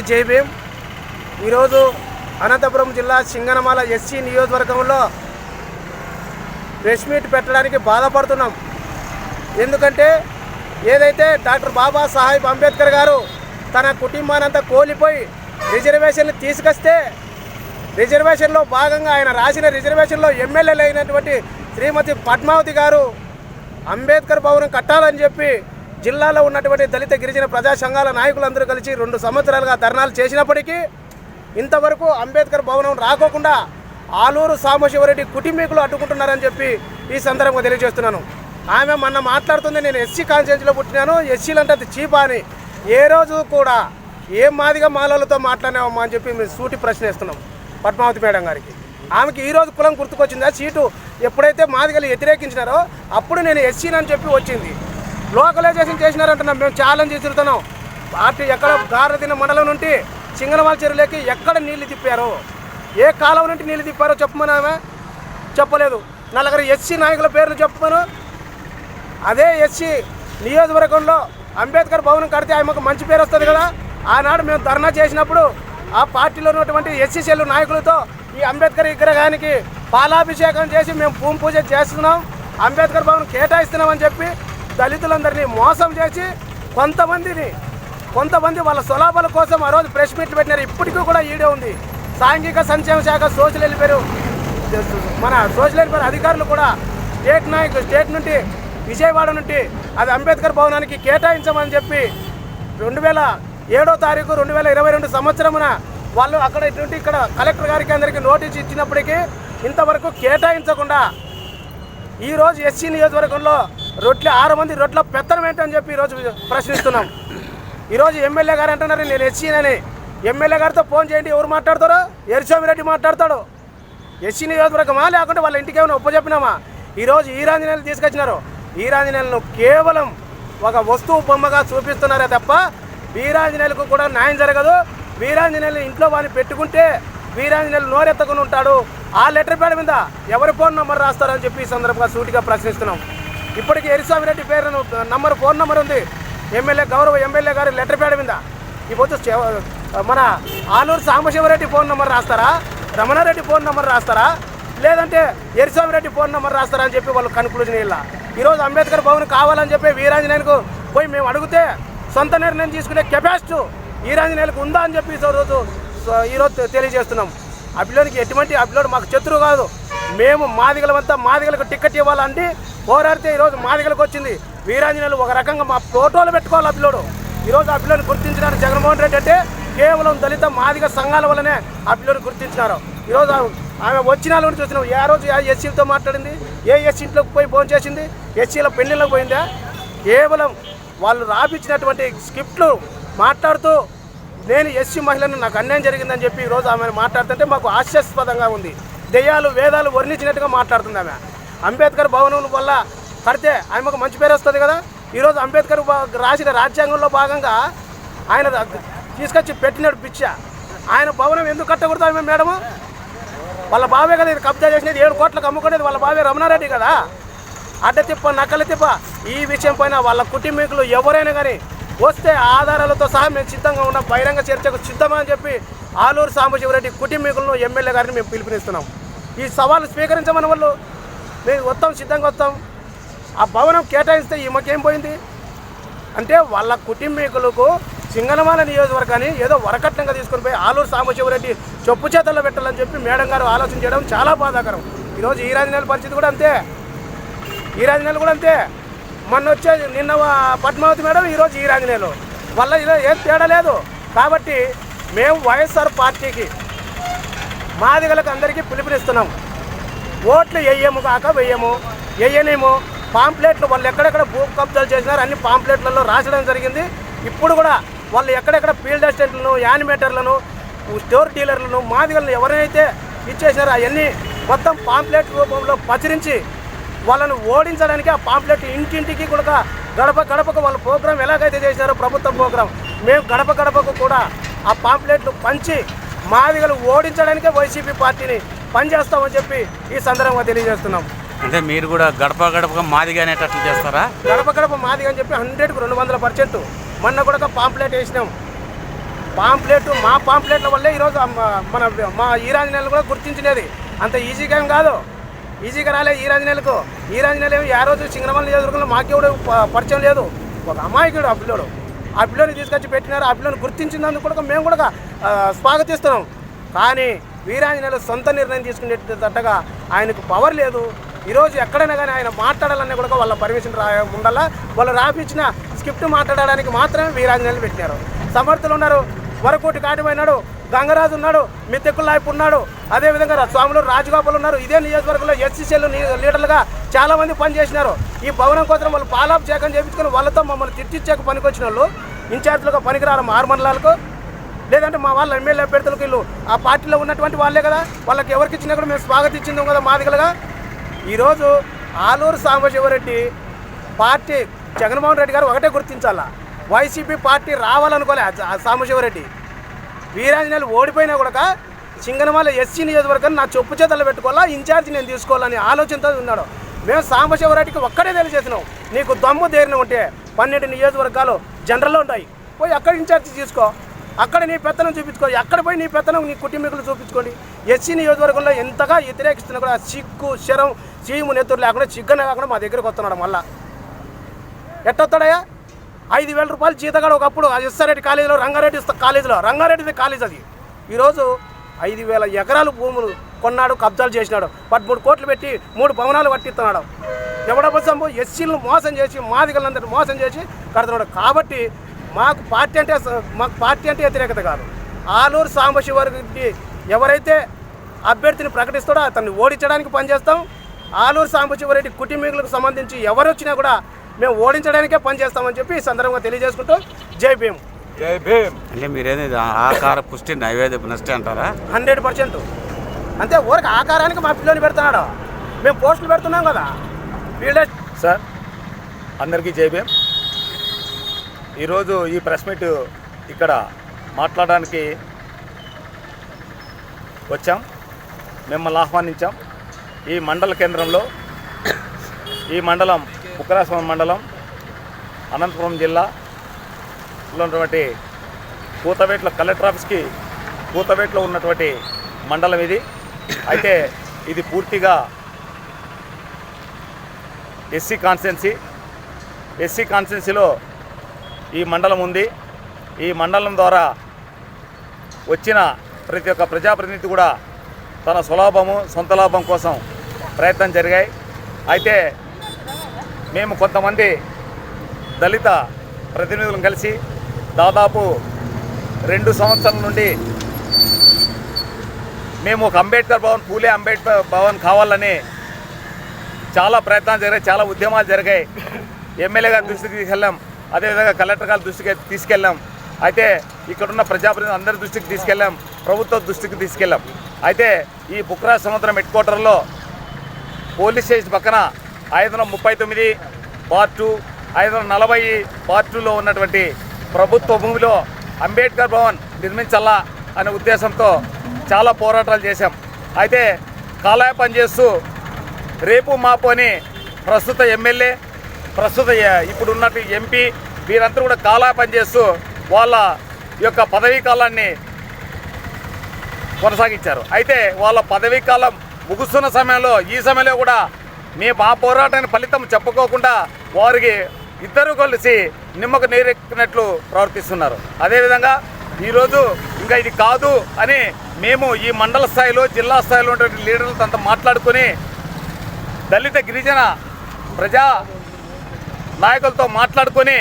అందరికీ జై ఈరోజు అనంతపురం జిల్లా సింగనమాల ఎస్సీ నియోజకవర్గంలో ప్రెస్ మీట్ పెట్టడానికి బాధపడుతున్నాం. ఎందుకంటే ఏదైతే డాక్టర్ బాబాసాహెబ్ అంబేద్కర్ గారు తన కుటుంబానంతా కోల్పోయి రిజర్వేషన్లు తీసుకొస్తే రిజర్వేషన్లో భాగంగా ఆయన రాసిన రిజర్వేషన్లో ఎమ్మెల్యేలు అయినటువంటి శ్రీమతి పద్మావతి గారు అంబేద్కర్ భవనం కట్టాలని చెప్పి జిల్లాలో ఉన్నటువంటి దళిత గిరిజన ప్రజా సంఘాల నాయకులందరూ కలిసి రెండు సంవత్సరాలుగా ధర్నాలు చేసినప్పటికీ ఇంతవరకు అంబేద్కర్ భవనం రాకోకుండా ఆలూరు సాంబశివరెడ్డి కుటుంబీకులు అడ్డుకుంటున్నారని చెప్పి ఈ సందర్భంగా తెలియజేస్తున్నాను. ఆమె మొన్న మాట్లాడుతుంది నేను ఎస్సీ కాన్స్టిట్యూన్సీలో పుట్టినాను ఎస్సీలు అంటే అది చీపా అని. ఏ రోజు కూడా ఏం మాదిగా మాలలతో మాట్లాడినామమ్మా అని చెప్పి మేము సూటి ప్రశ్న వేస్తున్నాం పద్మావతి మేడం గారికి. ఆమెకి ఈ రోజు కులం గుర్తుకొచ్చిందా? సీటు ఎప్పుడైతే మాదిగలు వ్యతిరేకించినారో అప్పుడు నేను ఎస్సీని అని చెప్పి వచ్చింది. లోకలైజేషన్ చేసినారంటున్నాం. మేము ఛాలెంజ్ చేస్తున్నాం పార్టీ ఎక్కడ గారదిన మండలం నుండి సింగనవాల చెరువులోకి ఎక్కడ నీళ్ళు తిప్పారు? ఏ కాలం నుండి నీళ్ళు తిప్పారో చెప్పమని ఆమె చెప్పలేదు నలుగురు ఎస్సీ నాయకుల పేర్లు చెప్పమను. అదే ఎస్సీ నియోజకవర్గంలో అంబేద్కర్ భవనం కడితే ఆమెకు మంచి పేరు వస్తుంది కదా. ఆనాడు మేము ధర్నా చేసినప్పుడు ఆ పార్టీలో ఉన్నటువంటి ఎస్సీ సెల్లు నాయకులతో ఈ అంబేద్కర్ విగ్రహానికి పాలాభిషేకం చేసి మేము భూమి పూజ చేస్తున్నాం. అంబేద్కర్ భవన్ కేటాయిస్తున్నామని చెప్పి దళితులందరినీ మోసం చేసి కొంతమందిని కొంతమంది వాళ్ళ సులాభాల కోసం ఆ రోజు ప్రెస్ మీట్లు పెట్టినారు. ఇప్పటికీ కూడా ఈడే ఉంది. సాంఘిక సంక్షేమ శాఖ సోషల్ వెల్ఫేర్ మన సోషల్ వెల్ఫేర్ అధికారులు కూడా స్టేట్ నాయకు స్టేట్ నుండి విజయవాడ నుండి అది అంబేద్కర్ భవనానికి కేటాయించమని చెప్పి రెండు వేల ఏడో తారీఖు రెండు వేల ఇరవై రెండు సంవత్సరమున వాళ్ళు అక్కడ నుండి ఇక్కడ కలెక్టర్ గారికి అందరికీ నోటీస్ ఇచ్చినప్పటికీ ఇంతవరకు కేటాయించకుండా ఈరోజు ఎస్సీ నియోజకవర్గంలో రొట్లు ఆరు మంది రొట్ల పెత్తనం ఏంటని చెప్పి ఈరోజు ప్రశ్నిస్తున్నాం. ఈరోజు ఎమ్మెల్యే గారు అంటున్నారు నేను ఎస్సీనని. ఎమ్మెల్యే గారితో ఫోన్ చేయండి ఎవరు మాట్లాడతారో? రెడ్డి మాట్లాడతాడు. ఎస్సీ నియోజకవర్గమా లేకుంటే వాళ్ళ ఇంటికి ఏమైనా ఒప్పచెప్పినామా ఈరోజు ఈరాంజనేయులు తీసుకొచ్చినారు. ఈరాంజనేయులను కేవలం ఒక వస్తువు బొమ్మగా చూపిస్తున్నారే తప్ప వీరాంజనేయులకు కూడా న్యాయం జరగదు. వీరాంజనేయులు ఇంట్లో వాడిని పెట్టుకుంటే వీరాంజనేయులు నోరెత్తకుండా ఉంటాడు. ఆ లెటర్ ప్యాడ్ మీద ఎవరి ఫోన్ నంబర్ రాస్తారని చెప్పి ఈ సందర్భంగా సూటిగా ప్రశ్నిస్తున్నాం. ఇప్పటికీ ఎరిస్వామిరెడ్డి పేరు నంబర్ ఫోన్ నంబర్ ఉంది. ఎమ్మెల్యే గౌరవ ఎమ్మెల్యే గారు లెటర్ ప్యాడ్ మీద ఇప్పుడు మన ఆలూరు సాంబశివరెడ్డి ఫోన్ నెంబర్ రాస్తారా? రమణారెడ్డి ఫోన్ నెంబర్ రాస్తారా? లేదంటే ఎరిస్వామిరెడ్డి ఫోన్ నెంబర్ రాస్తారా అని చెప్పి వాళ్ళు కన్క్లూజన్ ఇలా ఈరోజు అంబేద్కర్ భవన్ కావాలని చెప్పి వీరాంజనేయులకు పోయి మేము అడిగితే సొంత నిర్ణయం తీసుకునే కెపాసిటీ వీరాంజనేయులకు ఉందా అని చెప్పి ఈరోజు ఈరోజు తెలియజేస్తున్నాం. అభిలోనికి ఎటువంటి అభిలోడు మాకు శత్రువు కాదు. మేము మాదిగలమంతా మాదిగలకు టికెట్ ఇవ్వాలంటే పోరాడితే ఈరోజు మాదిగలకు వచ్చింది. వీరాంజనేయులు ఒక రకంగా మా ఫోటోలు పెట్టుకోవాలి అభిలోడు ఈరోజు అభిలోని గుర్తించినారు జగన్మోహన్ రెడ్డి అంటే కేవలం దళిత మాదిగ సంఘాల వల్లనే అభిలోని గుర్తించినారు. ఈరోజు ఆమె- వచ్చిన వాళ్ళు చూసినాం. ఏ రోజు ఏ ఎస్సీలతో మాట్లాడింది? ఏ ఎస్సీ ఇంట్లోకి పోయి ఫోన్ చేసింది? ఎస్సీల పెళ్ళిళ్ళకి పోయిందా? కేవలం వాళ్ళు రాపించినటువంటి స్క్రిప్ట్లు మాట్లాడుతూ నేను ఎస్సీ మహిళను నాకు అన్యాయం జరిగిందని చెప్పి ఈరోజు ఆమె మాట్లాడుతుంటే మాకు హాస్యాస్పదంగా ఉంది. దెయ్యాలు వేదాలు వర్ణించినట్టుగా మాట్లాడుతుంది ఆమె. అంబేద్కర్ భవనం వల్ల కడితే ఆమెకు మంచి పేరు వస్తుంది కదా? ఈరోజు అంబేద్కర్ రాసిన రాజ్యాంగంలో భాగంగా ఆయన తీసుకొచ్చి పెట్టినాడు పిచ్చ ఆయన భవనం ఎందుకు కట్టకూడదు ఆమె మేడము? వాళ్ళ బావే కదా ఇది కబ్జా చేసినది ఏడు కోట్లకు అమ్ముకునేది వాళ్ళ బావే రమణారెడ్డి కదా? అడ్డ తిప్ప నక్కల తిప్ప ఈ విషయం పైన వాళ్ళ కుటుంబీకులు ఎవరైనా కానీ వస్తే ఆధారాలతో సహా మేము సిద్ధంగా ఉన్న బహిరంగ చర్చకు సిద్ధమా అని చెప్పి ఆలూరు సాంబశివరెడ్డి కుటుంబీకులను ఎమ్మెల్యే గారిని మేము పిలుపునిస్తున్నాం. ఈ సవాలు స్వీకరించమని వాళ్ళు మేము వస్తాం సిద్ధంగా వస్తాం. ఆ భవనం కేటాయిస్తే ఈమెకేం పోయింది? అంటే వాళ్ళ కుటుంబీకులకు సింగనమాల నియోజకవర్గాన్ని ఏదో వరకట్నంగా తీసుకుని పోయి ఆలూరు సాంబశివరెడ్డి చెప్పు చేతల్లో పెట్టాలని చెప్పి మేడం గారు ఆలోచన చేయడం చాలా బాధాకరం. ఈరోజు ఈ రాజధాని పరిస్థితి కూడా అంతే. ఈ రాజధాని కూడా అంతే. మొన్న వచ్చే నిన్న పద్మావతి మేడం ఈరోజు ఈ రాజధానిలో వల్ల ఇలా ఏం తేడా లేదు. కాబట్టి మేము వైఎస్ఆర్ పార్టీకి మాదిగలకు అందరికీ పిలుపునిస్తున్నాం. ఓట్లు వేయము కాక వేయము వేయనేమో పాంప్లెట్లు వాళ్ళు ఎక్కడెక్కడ భూ కబ్జాలు చేసినారు అన్ని పాంప్లెట్లలో రాసడం జరిగింది. ఇప్పుడు కూడా వాళ్ళు ఎక్కడెక్కడ ఫీల్డ్ అసిస్టెంట్లను యానిమేటర్లను స్టోర్ డీలర్లను మాదిగలను ఎవరైతే ఇచ్చేసారో అవన్నీ మొత్తం పాంప్లెట్ రూపంలో ప్రచురించి వాళ్ళను ఓడించడానికి ఆ పాంప్లెట్ ఇంటింటికి కూడా గడప గడపకు వాళ్ళ ప్రోగ్రాం ఎలాగైతే చేశారో ప్రభుత్వ ప్రోగ్రాం మేము గడప గడపకు కూడా ఆ పాంప్లెట్లు పంచి మాదిగలు ఓడించడానికే వైసీపీ పార్టీని పనిచేస్తామని చెప్పి ఈ సందర్భంగా తెలియజేస్తున్నాం. అంటే మీరు కూడా గడప గడపగా మాదిగా అనేటట్లు చేస్తారా? గడప గడప మాదిగ అని చెప్పి హండ్రెడ్కు రెండు వందల పర్సెంట్. మొన్న కూడా పాంప్లెట్ వేసినాం. పాంప్లెట్ మా పాంప్లెట్ల వల్లే ఈరోజు మన మా ఈరాంజనేయులు కూడా గుర్తించినది. అంత ఈజీగా ఏం కాదు. ఈజీగా రాలే ఈరాంజనేయులకు ఈరాంజనేయులు ఏమి ఆ రోజు సింగనమల నియోజకవర్గంలో మాకెవడు పరిచయం లేదు. ఒక అమాయకుడు పిల్లోడు ఆ పిల్లోని తీసుకొచ్చి పెట్టినారు ఆ పిల్లోని గుర్తించినందుకు కూడా మేము కూడా స్వాగతిస్తున్నాం. కానీ వీరాంజనేయులు సొంత నిర్ణయం తీసుకునేటట్టుగా ఆయనకు పవర్ లేదు. ఈరోజు ఎక్కడైనా కానీ ఆయన మాట్లాడాలన్నా కూడా వాళ్ళ పర్మిషన్ రా ఉండాలా? వాళ్ళు రాపించిన స్క్రిప్ట్ మాట్లాడడానికి మాత్రమే వీరాంజనేయులు పెట్టినారు. సమర్థులు ఉన్నారు. వరకోటి కాటిపోయినాడు. గంగరాజు ఉన్నాడు మిత్తెక్కుల నాయపు ఉన్నాడు. అదేవిధంగా స్వాములు రాజగోపాల్ ఉన్నారు. ఇదే నియోజకవర్గంలో ఎస్సీసీలు లీడర్లుగా చాలామంది పనిచేసినారు. ఈ భవనం కోసం వాళ్ళు పాలాభిషేకం చేయించుకొని వాళ్ళతో మమ్మల్ని తిట్టిచ్చేక పనికొచ్చిన వాళ్ళు ఇన్ఛార్జ్లుగా పనికిరారు ఆరు మండలాలకు లేదంటే మా వాళ్ళ ఎమ్మెల్యే అభ్యర్థులకు వీళ్ళు ఆ పార్టీలో ఉన్నటువంటి వాళ్ళే కదా. వాళ్ళకి ఎవరికి ఇచ్చినా కూడా మేము స్వాగతించిందాం కదా మాదిగలుగా. ఈరోజు ఆలూరు సాంబశివరెడ్డి పార్టీ జగన్మోహన్ రెడ్డి గారు ఒకటే గుర్తించాలా. వైసీపీ పార్టీ రావాలనుకోలే సాంబశివరెడ్డి. వీరాంజనేయులు ఓడిపోయినా కూడా సింగనమాల ఎస్సీ నియోజకవర్గం నా చెప్పు చేతలు పెట్టుకోవాలా? ఇన్ఛార్జ్ నేను తీసుకోవాలని ఆలోచనతో ఉన్నాడు. మేము సాంబశివరాటికి ఒక్కడే తెలియజేసినాం. నీకు దమ్ము దేరిన ఉంటే పన్నెండు నియోజకవర్గాలు జనరల్లో ఉంటాయి పోయి అక్కడ ఇన్ఛార్జ్ తీసుకో. అక్కడ నీ పెత్తనం చూపించుకో. ఎక్కడ పోయి నీ పెత్తనం నీ కుటుంబీకులు చూపించుకోండి. ఎస్సీ నియోజకవర్గంలో ఎంతగా వ్యతిరేకిస్తున్నా కూడా సిగ్గు శరం చీము నెత్తురు లేకుండా చిగ్గన లేకుండా మా దగ్గరకు వస్తున్నాడు మళ్ళా. ఎట్టొస్తాడయ్యా ఐదు వేల రూపాయలు జీతగాడు ఒకప్పుడు ఎస్ఆర్రెడ్డి కాలేజీలో రంగారెడ్డి కాలేజీలో. రంగారెడ్డిది కాలేజ్ అది. ఈరోజు ఐదు వేల ఎకరాలు భూములు కొన్నాడు కబ్జాలు చేసినాడు. పదమూడు కోట్లు పెట్టి మూడు భవనాలు పట్టిస్తున్నాడు ఎవడబసంబు ఎస్సీలను మోసం చేసి మాదిగలందరినీ మోసం చేసి కడుతున్నాడు. కాబట్టి మాకు పార్టీ అంటే మాకు పార్టీ అంటే వ్యతిరేకత కాదు. ఆలూరు సాంబశివరెడ్డి ఎవరైతే అభ్యర్థిని ప్రకటిస్తాడో అతన్ని ఓడించడానికి పనిచేస్తాం. ఆలూరు సాంబశివరెడ్డి కుటుంబీకులకు సంబంధించి ఎవరు వచ్చినా కూడా మేము ఓడించడానికే పనిచేస్తామని చెప్పి ఈ సందర్భంగా తెలియజేసుకుంటూ జై భీమ్. జై భీమ్. అంటే మీరేది ఆకార పుష్టి నైవేద్య నష్టి అంటారా? Hundred percent. అంతే ఊరికి ఆకారానికి మా పిల్లని పెడుతున్నాడు. మేము పోస్టులు పెడుతున్నాం కదా. వీళ్ళే సార్ అందరికీ జై భీమ్. ఈరోజు ఈ ప్రెస్ మీట్ ఇక్కడ మాట్లాడడానికి వచ్చాం. మిమ్మల్ని ఆహ్వానించాం. ఈ మండల కేంద్రంలో ఈ మండలం బుక్కరాశ్వరం మండలం అనంతపురం జిల్లాలో ఉన్నటువంటి కూతవేట్ల కలెక్టర్ ఆఫీస్కి కూతవేట్లో ఉన్నటువంటి మండలం ఇది. అయితే ఇది పూర్తిగా ఎస్సీ కాన్స్టిట్యున్సీ. ఎస్సీ కాన్స్టిట్యున్సీలో ఈ మండలం ఉంది. ఈ మండలం ద్వారా వచ్చిన ప్రతి ఒక్క ప్రజాప్రతినిధి కూడా తన స్వలాభము సొంత లాభం కోసం ప్రయత్నం జరిగాయి. అయితే మేము కొంతమంది దళిత ప్రతినిధులను కలిసి దాదాపు రెండు సంవత్సరాల నుండి మేము ఒక అంబేద్కర్ భవన్ పూలే అంబేద్కర్ భవన్ కావాలని చాలా ప్రయత్నాలు జరిగాయి చాలా ఉద్యమాలు జరిగాయి. ఎమ్మెల్యే గారి దృష్టికి తీసుకెళ్ళాం అదేవిధంగా కలెక్టర్ గారి దృష్టికి తీసుకెళ్ళాం. అయితే ఇక్కడున్న ప్రజాప్రతినిధులు అందరి దృష్టికి తీసుకెళ్ళాం ప్రభుత్వ దృష్టికి తీసుకెళ్ళాం. అయితే ఈ బుక్రా సముద్రం హెడ్ క్వార్టర్లో పోలీస్ స్టేషన్ పక్కన ఐదు వందల ముప్పై తొమ్మిది పార్ట్ టూ ఐదు వందల నలభై పార్ట్ టూలో ఉన్నటువంటి ప్రభుత్వ భూమిలో అంబేద్కర్ భవన్ నిర్మించాలా అనే ఉద్దేశంతో చాలా పోరాటాలు చేశాం. అయితే కాలయాపన చేస్తూ రేపు మాపు అని ప్రస్తుత ఎమ్మెల్యే ప్రస్తుత ఇప్పుడు ఉన్నట్టు ఎంపీ వీరందరూ కూడా కాలయాపన చేస్తూ వాళ్ళ యొక్క పదవీ కాలాన్ని కొనసాగించారు. అయితే వాళ్ళ పదవీ కాలం ముగుస్తున్న సమయంలో ఈ సమయంలో కూడా మీ మా పోరాటానికి ఫలితం చెప్పుకోకుండా వారికి ఇద్దరు కలిసి నిమ్మకు నీరెక్కినట్లు ప్రవర్తిస్తున్నారు. అదేవిధంగా ఈరోజు ఇంకా ఇది కాదు అని మేము ఈ మండల స్థాయిలో జిల్లా స్థాయిలో ఉండే లీడర్లతో అంతా మాట్లాడుకొని దళిత గిరిజన ప్రజా నాయకులతో మాట్లాడుకొని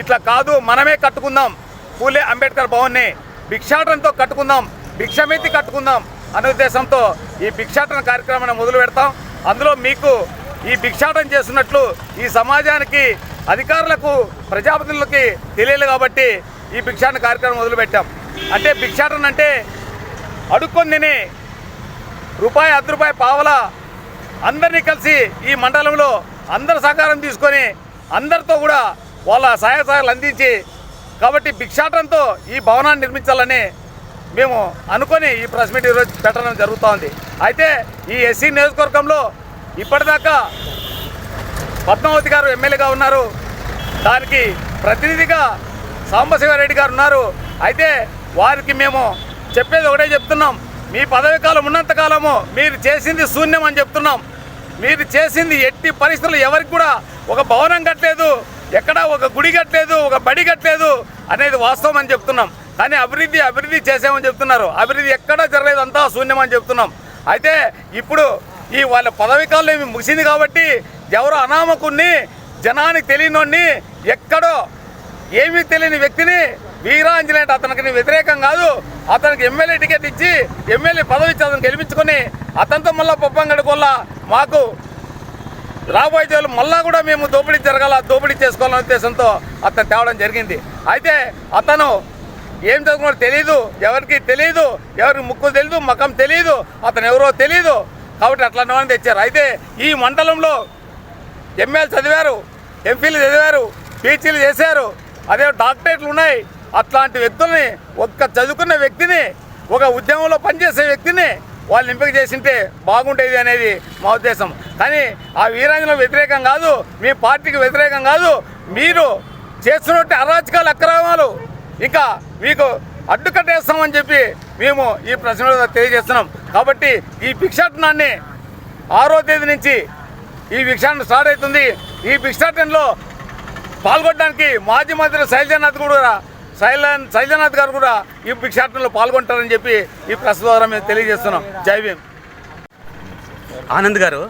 ఇట్లా కాదు మనమే కట్టుకుందాం. పూలే అంబేద్కర్ భవన్ని భిక్షాటనతో కట్టుకుందాం. భిక్షమెత్తి కట్టుకుందాం అనే ఉద్దేశంతో ఈ భిక్షాటన కార్యక్రమాన్ని మొదలు పెడతాం అందులో మీకు ఈ భిక్షాటం చేస్తున్నట్లు ఈ సమాజానికి అధికారులకు ప్రజాప్రతినిధులకి తెలియదు కాబట్టి ఈ భిక్షాటన కార్యక్రమం మొదలుపెట్టాం. అంటే భిక్షాటన అంటే అడుక్కొని తిని రూపాయి అర్ధ రూపాయి పావల అందరినీ కలిసి ఈ మండలంలో అందరు సహకారం తీసుకొని అందరితో కూడా వాళ్ళ సహాయ సహాయాలు అందించి కాబట్టి భిక్షాటంతో ఈ భవనాన్ని నిర్మించాలని మేము అనుకొని ఈ ప్రెస్ మీట్ ఈరోజు పెట్టడం జరుగుతోంది. అయితే ఈ ఎస్సీ నియోజకవర్గంలో ఇప్పటిదాకా పద్మావతి గారు ఎమ్మెల్యేగా ఉన్నారు. దానికి ప్రతినిధిగా సాంబశివారెడ్డి గారు ఉన్నారు. అయితే వారికి మేము చెప్పేది ఒకటే చెప్తున్నాం. మీ పదవి కాలం ఉన్నంతకాలము మీరు చేసింది శూన్యం అని చెప్తున్నాం. మీరు చేసింది ఎట్టి పరిస్థితులు ఎవరికి కూడా ఒక భవనం కట్టలేదు ఎక్కడ ఒక గుడి కట్టలేదు ఒక బడి కట్టలేదు అనేది వాస్తవం అని చెప్తున్నాం. కానీ అభివృద్ధి అభివృద్ధి చేసామని చెప్తున్నారు. అభివృద్ధి ఎక్కడా జరగలేదు అంతా శూన్యం అని చెప్తున్నాం. అయితే ఇప్పుడు ఈ వాళ్ళ పదవి కాలం ఏమి ముగిసింది కాబట్టి ఎవరో అనామకుణ్ణి జనానికి తెలియనోడిని ఎక్కడో ఏమీ తెలియని వ్యక్తిని వీరాంజనేయుడు అతనికి వ్యతిరేకం కాదు. అతనికి ఎమ్మెల్యే టికెట్ ఇచ్చి ఎమ్మెల్యే పదవి ఇచ్చి అతను గెలిపించుకొని అతనితో మళ్ళీ పప్పంగడి వల్ల మాకు రాబోయే రోజులు మళ్ళా కూడా మేము దోపిడీ జరగాల దోపిడీ చేసుకోవాలనే ఉద్దేశంతో అతను తేవడం జరిగింది. అయితే అతను ఏం చదువుకున్నాడో తెలియదు ఎవరికి తెలియదు ఎవరికి ముక్కు తెలియదు మకం తెలియదు అతను ఎవరో తెలియదు కాబట్టి అట్లాంటి వాళ్ళని తెచ్చారు. అయితే ఈ మండలంలో ఎంఏలు చదివారు ఎంపీలు చదివారు పీచీలు చేశారు. అదే డాక్టరేట్లు ఉన్నాయి. అట్లాంటి వ్యక్తుల్ని ఒక్క చదువుకున్న వ్యక్తిని ఒక ఉద్యమంలో పనిచేసే వ్యక్తిని వాళ్ళు ఎంపిక చేసింటే బాగుండేది అనేది మా ఉద్దేశం. కానీ ఆ వీరాంజనం వ్యతిరేకం కాదు మీ పార్టీకి వ్యతిరేకం కాదు. మీరు చేస్తున్నట్టు అరాచకాలు అక్రమాలు ఇంకా మీకు అడ్డుకట్టేస్తామని చెప్పి మేము ఈ ప్రశ్నలో తెలియజేస్తున్నాం. కాబట్టి ఈ భిక్షాటనాన్ని ఆరో తేదీ నుంచి ఈ భిక్షాటన స్టార్ట్ అవుతుంది. ఈ భిక్షాటనలో పాల్గొనడానికి మాజీ మంత్రి శైలజనాథ్ కూడా శైలన్ శైలజనాథ్ గారు కూడా ఈ భిక్షాటనలో పాల్గొంటారని చెప్పి ఈ ప్రశ్న ద్వారా మేము తెలియజేస్తున్నాం. జై భీమ్. ఆనంద్ గారు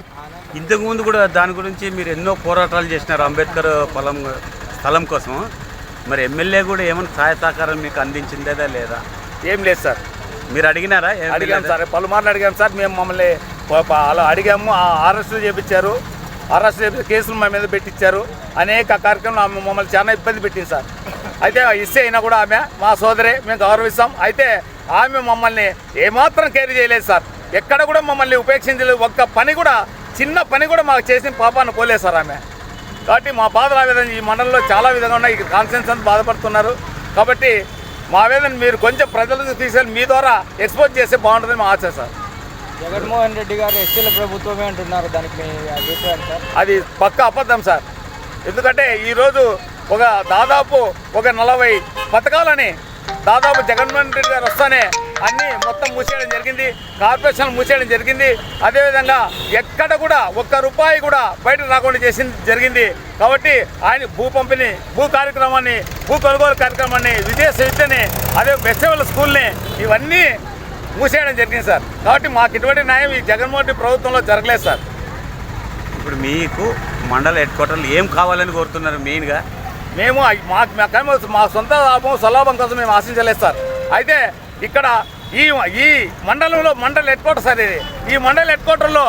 ఇంతకుముందు కూడా దాని గురించి మీరు ఎన్నో పోరాటాలు చేసినారు అంబేద్కర్ పొలం స్థలం కోసం. మరి ఎమ్మెల్యే కూడా ఏమైనా సహాయ సహకారం మీకు అందించిందేదా లేదా? ఏం లేదు సార్. మీరు అడిగినారా? అడిగాం? సార్. పలుమార్లు అడిగాం సార్. మేము మమ్మల్ని అలా అడిగాము. ఆ అరెస్టులు చేపించారు. అరెస్ట్ చేపించి కేసులు మా మీద పెట్టించారు అనేక కార్యక్రమాలు ఆమె మమ్మల్ని చాలా ఇబ్బంది పెట్టింది సార్. అయితే ఇస్తే అయినా కూడా ఆమె మా సోదరే మేము గౌరవిస్తాం. అయితే ఆమె మమ్మల్ని ఏమాత్రం కేర్ చేయలేదు సార్. ఎక్కడ కూడా మమ్మల్ని ఉపేక్షించలేదు. ఒక్క పని కూడా చిన్న పని కూడా మాకు చేసిన పాపాన్ని పోలేదు సార్ ఆమె. కాబట్టి మా బాధలు ఆ విధంగా ఈ మండలంలో చాలా విధంగా ఉన్నాయి. కాన్సెన్స్ అంతా బాధపడుతున్నారు. కాబట్టి మా వేదన మీరు కొంచెం ప్రజలకు తీసుకెళ్ళి మీ ద్వారా ఎక్స్పోజ్ చేస్తే బాగుంటుందని మా ఆశ సార్. జగన్మోహన్ రెడ్డి గారు ఎస్సీల ప్రభుత్వమే అంటున్నారు. దానికి అభిప్రాయం సార్? అది పక్క అబద్ధం సార్. ఎందుకంటే ఈరోజు ఒక దాదాపు ఒక నలభై పథకాలని దాదాపు జగన్మోహన్ రెడ్డి గారు వస్తానే అన్నీ మొత్తం మూసేయడం జరిగింది కార్పొరేషన్లు మూసేయడం జరిగింది. అదేవిధంగా ఎక్కడ కూడా ఒక్క రూపాయి కూడా బయటకు రాకుండా చేసింది జరిగింది. కాబట్టి ఆయన భూ పంపిణీ భూ కార్యక్రమాన్ని భూ కొనుగోలు కార్యక్రమాన్ని విదేశ విద్యని అదే ఫెస్టివల్ స్కూల్ని ఇవన్నీ మూసేయడం జరిగింది సార్. కాబట్టి మాకు ఇటువంటి న్యాయం ఈ జగన్మోహన్ రెడ్డి ప్రభుత్వంలో జరగలేదు సార్. ఇప్పుడు మీకు మండల హెడ్ క్వార్టర్లు ఏం కావాలని కోరుతున్నారు మెయిన్గా? మేము మా మాకు మా సొంత లాభం స్వలాభం కోసం మేము ఆశించలేదు సార్. అయితే ఇక్కడ ఈ ఈ మండలంలో మండల హెడ్ క్వార్టర్ సార్ ఇది ఈ మండల హెడ్ క్వార్టర్లో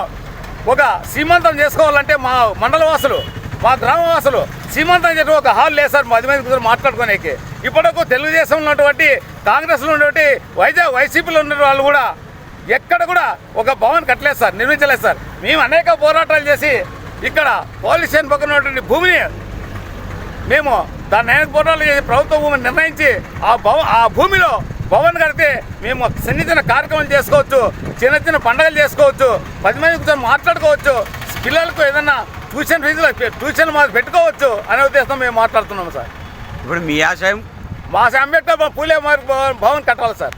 ఒక సీమంతం చేసుకోవాలంటే మా మండల వాసులు మా గ్రామవాసులు సీమంతం చేసే ఒక హాల్ లేదు సార్. పది మంది కూర్చొని మాట్లాడుకోనేకి. ఇప్పటికు తెలుగుదేశంలో ఉన్నటువంటి కాంగ్రెస్లో ఉన్నటువంటి వైజాగ్ వైసీపీలో ఉన్న వాళ్ళు కూడా ఎక్కడ కూడా ఒక భవన్ కట్టలేదు సార్ నిర్మించలేదు సార్. మేము అనేక పోరాటాలు చేసి ఇక్కడ పోలీస్ స్టేషన్ పక్కన ఉన్నటువంటి భూమిని మేము దాన్ని చేసి ప్రభుత్వ భూమిని నిర్ణయించి ఆ భవ ఆ భూమిలో భవన్ కడితే మేము చిన్న చిన్న కార్యక్రమాలు చేసుకోవచ్చు చిన్న చిన్న పండుగలు చేసుకోవచ్చు పది మంది కూర్చొని మాట్లాడుకోవచ్చు పిల్లలకు ఏదన్నా ట్యూషన్ ఫీజులు ట్యూషన్ మాకు పెట్టుకోవచ్చు అనే ఉద్దేశంతో మేము మాట్లాడుతున్నాము సార్. ఇప్పుడు మీ ఆశయం? మా అంబేద్కర్ పూలే మార్గ్ భవన్ కట్టాలి సార్.